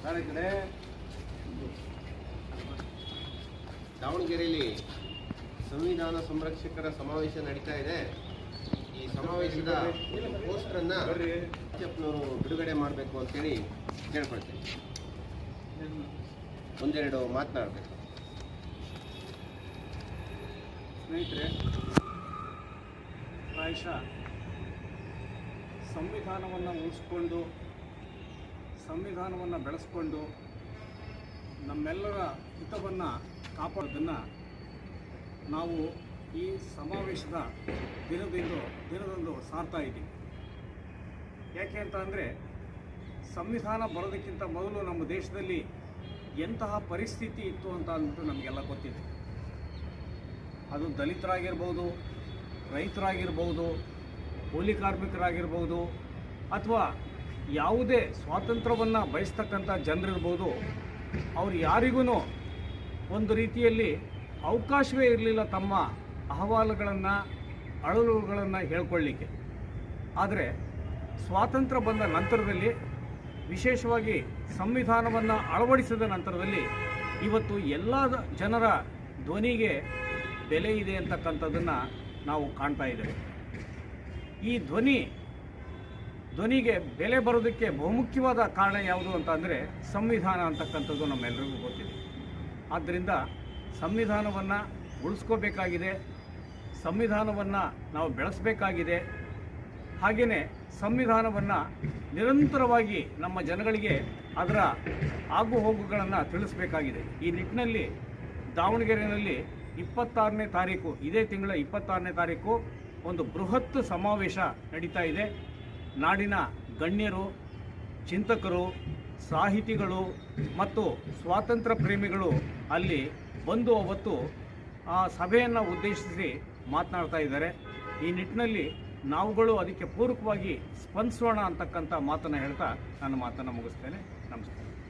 ಈ ಕಡೆ ದಾವಣಗೆರೆಯಲ್ಲಿ ಸಂವಿಧಾನ ಸಂರಕ್ಷಕರ ಸಮಾವೇಶ ನಡೀತಾ ಇದೆ. ಈ ಸಮಾವೇಶದ ಪೋಸ್ಟರನ್ನ ಅನ್ನು ಬಿಡುಗಡೆ ಮಾಡಬೇಕು ಅಂತೇಳಿ ಕೇಳ್ಕೊಳ್ತೀನಿ. ಒಂದೆರಡು ಮಾತನಾಡಬೇಕು. ಸ್ನೇಹಿತರೆ ಪ್ರಾಯಶಃ ಸಂವಿಧಾನವನ್ನು ಉಳಿಸ್ಕೊಂಡು ಸಂವಿಧಾನವನ್ನು ಬೆಳೆಸ್ಕೊಂಡು ನಮ್ಮೆಲ್ಲರ ಹಿತವನ್ನು ಕಾಪಾಡೋದನ್ನು ನಾವು ಈ ಸಮಾವೇಶದ ದಿನದಿಂದ ದಿನದಂದು ಸಾರ್ತಾ ಇದ್ದೀವಿ. ಯಾಕೆ ಅಂತ ಅಂದರೆ ಸಂವಿಧಾನ ಬರೋದಕ್ಕಿಂತ ಮೊದಲು ನಮ್ಮ ದೇಶದಲ್ಲಿ ಎಂತಹ ಪರಿಸ್ಥಿತಿ ಇತ್ತು ಅಂತ ಅಂದ್ಬಿಟ್ಟು ನಮಗೆಲ್ಲ ಗೊತ್ತಿದೆ. ಅದು ದಲಿತರಾಗಿರ್ಬೋದು, ರೈತರಾಗಿರ್ಬೋದು, ಕೂಲಿ ಕಾರ್ಮಿಕರಾಗಿರ್ಬೋದು, ಅಥವಾ ಯಾವುದೇ ಸ್ವಾತಂತ್ರ್ಯವನ್ನು ಬಯಸ್ತಕ್ಕಂಥ ಜನರಿರ್ಬೋದು, ಅವ್ರು ಯಾರಿಗೂ ಒಂದು ರೀತಿಯಲ್ಲಿ ಅವಕಾಶವೇ ಇರಲಿಲ್ಲ ತಮ್ಮ ಅಹವಾಲುಗಳನ್ನು, ಅಳಲುಗಳನ್ನು ಹೇಳ್ಕೊಳ್ಳಿಕ್ಕೆ. ಆದರೆ ಸ್ವಾತಂತ್ರ್ಯ ಬಂದ ನಂತರದಲ್ಲಿ, ವಿಶೇಷವಾಗಿ ಸಂವಿಧಾನವನ್ನು ಅಳವಡಿಸಿದ ನಂತರದಲ್ಲಿ ಇವತ್ತು ಎಲ್ಲ ಜನರ ಧ್ವನಿಗೆ ಬೆಲೆ ಇದೆ ಅಂತಕ್ಕಂಥದ್ದನ್ನು ನಾವು ಕಾಣ್ತಾ ಇದ್ದೇವೆ. ಈ ಧ್ವನಿ ಧ್ವನಿಗೆ ಬೆಲೆ ಬರೋದಕ್ಕೆ ಬಹುಮುಖ್ಯವಾದ ಕಾರಣ ಯಾವುದು ಅಂತ ಅಂದರೆ ಸಂವಿಧಾನ ಅಂತಕ್ಕಂಥದ್ದು ನಮ್ಮೆಲ್ಲರಿಗೂ ಗೊತ್ತಿದೆ. ಆದ್ದರಿಂದ ಸಂವಿಧಾನವನ್ನು ಉಳಿಸ್ಕೋಬೇಕಾಗಿದೆ. ಸಂವಿಧಾನವನ್ನು ನಾವು ಬೆಳೆಸಬೇಕಾಗಿದೆ. ಹಾಗೆಯೇ ಸಂವಿಧಾನವನ್ನು ನಿರಂತರವಾಗಿ ನಮ್ಮ ಜನಗಳಿಗೆ ಅದರ ಆಗುಹೋಗುಗಳನ್ನು ತಿಳಿಸಬೇಕಾಗಿದೆ. ಈ ನಿಟ್ಟಿನಲ್ಲಿ ದಾವಣಗೆರೆಯಲ್ಲಿ ಇಪ್ಪತ್ತಾರನೇ ತಾರೀಕು, ಇದೇ ತಿಂಗಳ ಇಪ್ಪತ್ತಾರನೇ ತಾರೀಕು ಒಂದು ಬೃಹತ್ ಸಮಾವೇಶ ನಡೀತಾ ಇದೆ. ನಾಡಿನ ಗಣ್ಯರು, ಚಿಂತಕರು, ಸಾಹಿತಿಗಳು ಮತ್ತು ಸ್ವಾತಂತ್ರ್ಯ ಪ್ರೇಮಿಗಳು ಅಲ್ಲಿ ಬಂದು ಅವತ್ತು ಆ ಸಭೆಯನ್ನು ಉದ್ದೇಶಿಸಿ ಮಾತನಾಡ್ತಾ ಇದ್ದಾರೆ. ಈ ನಿಟ್ಟಿನಲ್ಲಿ ನಾವುಗಳು ಅದಕ್ಕೆ ಪೂರಕವಾಗಿ ಸ್ಪಂದಿಸೋಣ ಅಂತಕ್ಕಂಥ ಮಾತನ್ನು ಹೇಳ್ತಾ ನನ್ನ ಮಾತನ್ನು ಮುಗಿಸ್ತೇನೆ. ನಮಸ್ಕಾರ.